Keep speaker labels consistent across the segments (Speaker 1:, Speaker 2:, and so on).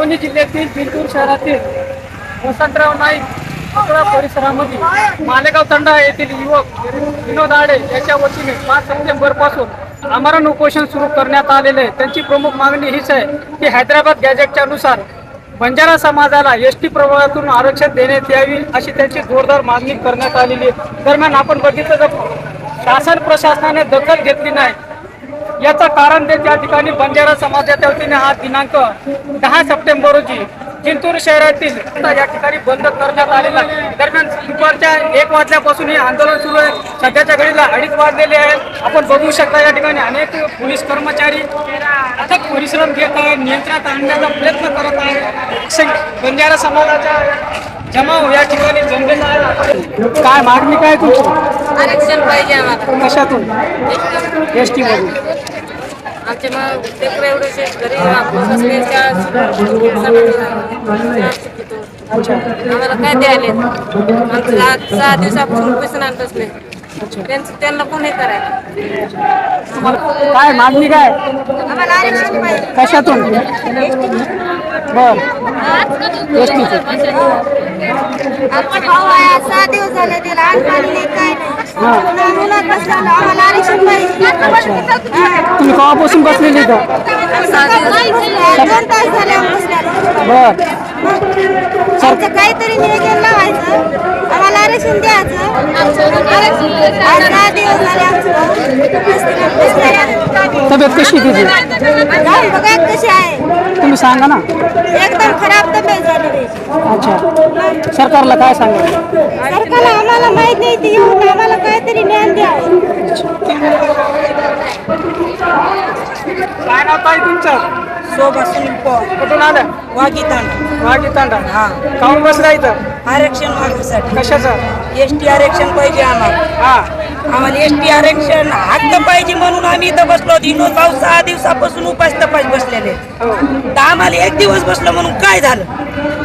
Speaker 1: परभणी जिल्ह्यातील जिंतूर शहरातील वसंतराव नाईक अकरा परिसरामध्ये मालेगाव तंडा येथील युवक विनोद आडे याच्या वतीने पाच सप्टेंबरपासून आमरण उपोषण सुरू करण्यात आलेले आहे. त्यांची प्रमुख मागणी हीच आहे की हैदराबाद गॅजेटच्या नुसार बंजारा समाजाला एस टी प्रवर्गातून आरक्षण देण्यात यावी अशी त्यांची जोरदार मागणी करण्यात आलेली आहे. दरम्यान आपण बघितलं तर शासन प्रशासनाने दखल घेतली नाही. याचं कारण ते त्या ठिकाणी बंजारा समाजाच्या वतीने हा दिनांक दहा सप्टेंबर रोजी जिंतूर शहरातील या ठिकाणी बंद करण्यात आलेला आहे. दरम्यान दुपारच्या एक वाजल्यापासून हे आंदोलन सुरू आहे. सध्याच्या घडीला अडीच वाजलेले आहेत. आपण बघू शकता या ठिकाणी अनेक पोलीस कर्मचारी अथक परिश्रम घेत आहे नियंत्रणात आणण्याचा प्रयत्न करत आहे बंजारा समाजाच्या जमाव या ठिकाणी जमलेला आहे. काय मागणी काय तुमची?
Speaker 2: आरक्षण पाहिजे आम्हाला.
Speaker 1: कशातून? एस टी मधून.
Speaker 2: आमच्या मग लेकरं एवढे शेतकरी बसले शाळा शाळा आम्हाला काय द्यायला आमचं सहा सहा दिवसापासून पैसे आणत बसले त्यांचं त्यांना कोण हे करायला
Speaker 1: काय मागणी काय?
Speaker 2: आम्हाला आरक्षण पाहिजे.
Speaker 1: कशातून? बर. एस टी
Speaker 3: आमचा भाऊ आहे सहा दिवस झाले त्याला पाणी काय हा.
Speaker 1: तुम्ही केव्हापासून बसलेली. बर.
Speaker 3: काहीतरी नियोजन लावायचं. आम्हाला आरक्षण द्यायचं.
Speaker 1: तब्येत कशी
Speaker 3: बघा आहे?
Speaker 1: तुम्ही सांगा ना.
Speaker 3: एकदम खराब तब्येत झाली.
Speaker 1: अच्छा. सरकारला काय सांगा?
Speaker 3: सरकारला आम्हाला माहीत नाही ते येऊन आम्हाला काहीतरी ज्ञान द्यावं
Speaker 1: काय नाव ताई तुमचं?
Speaker 4: शोभा सुनील पवार
Speaker 1: कुठून आलं?
Speaker 4: वागीतांड
Speaker 1: वागी तांडा
Speaker 4: हा.
Speaker 1: काऊन बसला इथं?
Speaker 4: आरक्षण मागणीसाठी
Speaker 1: कशाचं?
Speaker 4: एस टी आरक्षण पाहिजे आम्हाला.
Speaker 1: हा.
Speaker 4: आम्हाला एस टी आरक्षण हक्क पाहिजे म्हणून आम्ही इथं बसलो दिनो पाऊस सहा दिवसापासून उपास तपास बसलेले. तर आम्हाला एक दिवस बसलो म्हणून काय झालं?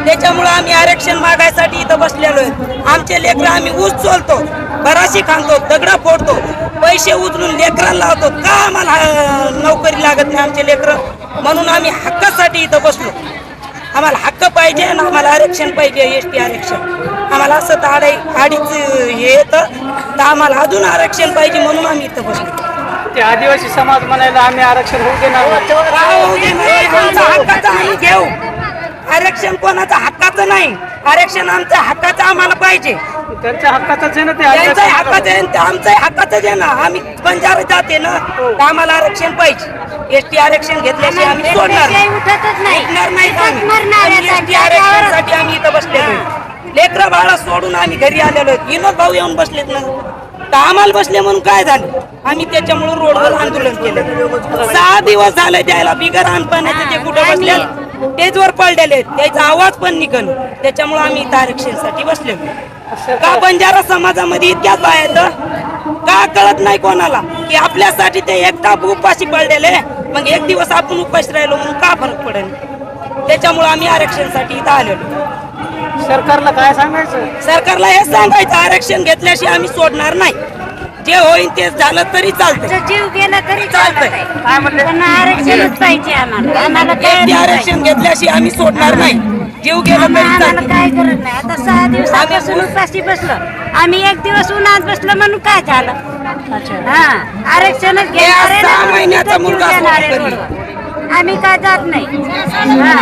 Speaker 4: त्याच्यामुळं आम्ही आरक्षण मागायसाठी इथं बसलेलो आहे. आमचे लेकरं आम्ही ऊस चोलतो बराशी खांगतो दगडं फोडतो पैसे उचलून लेकरांना लावतो. का आम्हाला नोकरी लागत नाही आमचे लेकरं? म्हणून आम्ही हक्कासाठी इथं बसलो. आम्हाला हक्क पाहिजे आणि आम्हाला आरक्षण पाहिजे एस टी आरक्षण. आम्हाला असं तर आडे अडीच हे येतं. तर आम्हाला अजून आरक्षण पाहिजे म्हणून आम्ही इथं बसलो.
Speaker 1: ते आदिवासी समाज म्हणायला आम्ही आरक्षण होऊ देणार
Speaker 4: आम्ही घेऊ. आरक्षण कोणाचं हक्काचं नाही. आरक्षण आमचं हक्काचं आम्हाला पाहिजे.
Speaker 1: त्यांच्या हक्काचंच आहे ना ते
Speaker 4: त्यांचं
Speaker 1: आदिवासी
Speaker 4: हक्काचं आहे आणि आमचं हक्काचं आहे ना आम्ही बंजारा जाते ना तर आम्हाला आरक्षण पाहिजे. एस टी आरक्षण घेतल्याशिवाय आम्ही सोडणार नाही.
Speaker 3: उठतच नाही.
Speaker 4: उठणार नाही
Speaker 3: आहे
Speaker 4: टी आरक्षणासाठी आम्ही इथं बसलेलो लेकरं बाळा सोडून आम्ही घरी आलेलो आहेत. विनोद भाऊ येऊन बसलेत ना. तर आम्हाला बसले म्हणून काय झालं? आम्ही त्याच्यामुळे रोडवर आंदोलन केलं. सहा दिवस झाले त्याला बिगर आणपाण्याचे ते कुठं बसले तेच वर पडलेले आहेत. त्याचा आवाज पण निघन त्याच्यामुळे आम्ही इथं आरक्षणासाठी बसलेलो का बंजारा समाजामध्ये इतक्याच आहेत का कळत नाही कोणाला की आपल्यासाठी ते एकटा उपाशी पडलेले मग एक दिवस आपण उपाशी राहिलो म्हणून का फरक पडेल? त्याच्यामुळे आम्ही आरक्षणासाठी इथं आलेलो.
Speaker 1: सरकारला काय सांगायचं?
Speaker 4: सरकारला हे सांगायचं आरक्षण घेतल्याशिवाय आम्ही सोडणार नाही. जे होईल ते झालं तरी चालतंय.
Speaker 3: जीव गेला तरी
Speaker 4: चालतंय.
Speaker 1: काय म्हणले?
Speaker 3: पण आरक्षणच पाहिजे आम्हाला. आम्हाला काय
Speaker 4: ते आरक्षण घेतल्याशिवाय आम्ही सोडणार नाही. जीव गेला तरी
Speaker 3: आम्हाला काय गरज नाही. आता सहा दिवसापासून उपाशी बसलो. आम्ही एक दिवस उन्हात बसलो म्हणून काय झालं? हा आरक्षणच
Speaker 4: हे
Speaker 3: घेणार
Speaker 4: सहा
Speaker 3: ना,
Speaker 4: महिन्याचा
Speaker 3: जीव. आम्ही काय जात नाही. हा.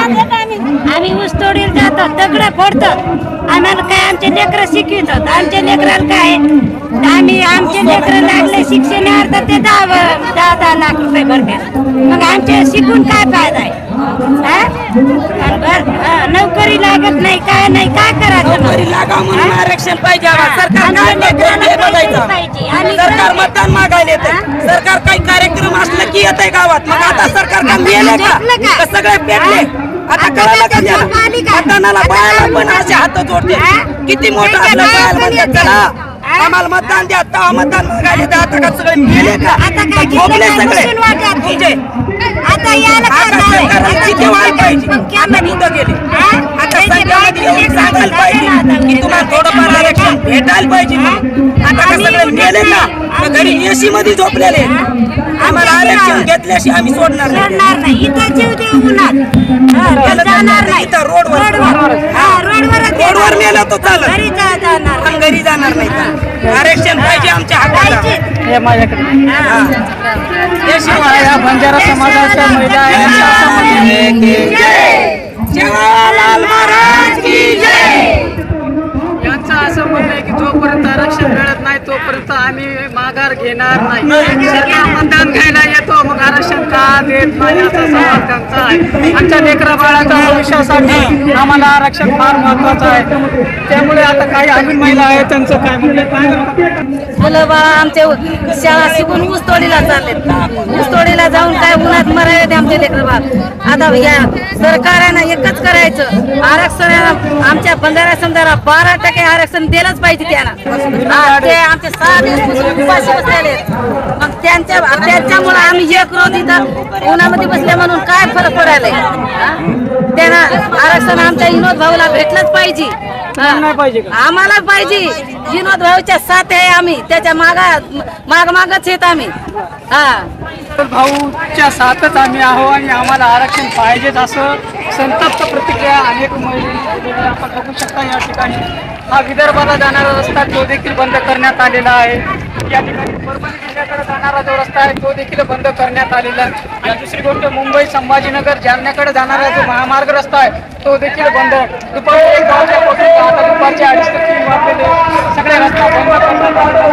Speaker 3: आम्ही. ऊस तोडील जातो दगड फोडतो. आम्हाला काय आमचे लेकरं शिकवतात? आमच्या लेकराला काय? आम्ही आमचे लेकरं लागले शिक्षणावर तर ते दहा दहा दहा लाख रुपये भरते मग आमचे शिकून काय फायदा आहे? नोकरी लागत नाही काय नाही काय करायचं?
Speaker 4: लागा म्हणून? आरक्षण पाहिजे. सरकार मतदान मागायला येतं सरकार काही कार्यक्रम असलं की येत गावात मग आता सरकार का मेले का सगळे पेटले आता
Speaker 3: आता
Speaker 4: का? मतदानाला
Speaker 3: आता
Speaker 4: बायाला पण असे हात जोडते? किती मोठं बायाला. चला? आम्हाला मतदान द्या तेव्हा मतदान मागायला येतं. आता का सगळे का
Speaker 3: आता
Speaker 4: झोपले सगळे? किती वाढ पाहिजे? गेले? आता येऊन सांगायला पाहिजे. की तुम्हाला थोडंफार आरक्षण भेटायला पाहिजे. आता का सगळे मेले ना का घरी एसी मध्ये झोपलेले. आम्हाला आरक्षण घेतल्याशिवाय आम्ही सोडणार नाही.
Speaker 3: सोडणार नाही. इथं जीव देऊ उन्हात.
Speaker 4: गेलं तर
Speaker 3: जाणार नाही.
Speaker 4: इथं रोडवर.
Speaker 3: हा
Speaker 4: रोडवर. मेला तो चालत. पण घरी जाणार नाही. तर. आरक्षण पाहिजे आमच्या हाताला.
Speaker 1: हे माझ्याकडे.
Speaker 4: हा.
Speaker 1: या बंजारा समाजाच्या महिला आहेत, यांच्या असं म्हणणं आहे
Speaker 4: जवाहरलाल महाराज की जय
Speaker 1: यांचं असं म्हणणं आहे की जोपर्यंत आरक्षण मिळत नाही तोपर्यंत आम्ही माघार घेणार नाही. सरकार मतदान घ्यायला येतो. मग आरक्षण का देत नाही असा सवाल त्यांचा आहे. आमच्या लेकरा बाळाच्या भविष्यासाठी आम्हाला आरक्षण फार महत्वाचं आहे. त्यामुळे आता काही अजून महिला आहेत त्यांचं काय म्हणणं काय म्हणतात?
Speaker 2: मुलं बाळा आमचे शाळा शिकून ऊसतोडीला चाललेत. ऊसतोडीला जाऊन काय उन्हात मरायला आमचे लेकर बाळ आता या सरकारनं एकच करायचं. आरक्षण आमच्या बंजारा समजारा बारा टक्के आरक्षण दिलंच पाहिजे त्यांना. ते आमचे सहा दिवस उपाशी बसले आहेत. मग त्यांच्या त्यांच्यामुळे आम्ही एक रोज इथं उन्हामध्ये बसले म्हणून काय फरक पडायलाय हा? त्यांना आरक्षण आमच्या विनोद भाऊला भेटलंच पाहिजे? आम्हाला पाहिजे विनोद भाऊच्या साथ आहे आम्ही त्याच्या मागा माग मागच येत आम्ही हा
Speaker 1: तर भाऊच्या साथच आम्ही आहो आणि आम्हाला आरक्षण पाहिजेच असं संतप्त प्रतिक्रिया अनेक महिला आपण बघू शकता या ठिकाणी. हा विदर्भाला जाणारा रस्ता तो देखील बंद करण्यात आलेला आहे. या ठिकाणी परभणी जिल्ह्याकडे जाणारा जो रस्ता आहे तो देखील बंद करण्यात आलेला आहे. आणि दुसरी गोष्ट मुंबई संभाजीनगर जालन्याकडे जाणारा जो महामार्ग रस्ता आहे तो देखील बंद दुपारी एक आता दुपारचे अडीच तीन वाजलेले सगळे रस्ता बंद करण्यात आलेला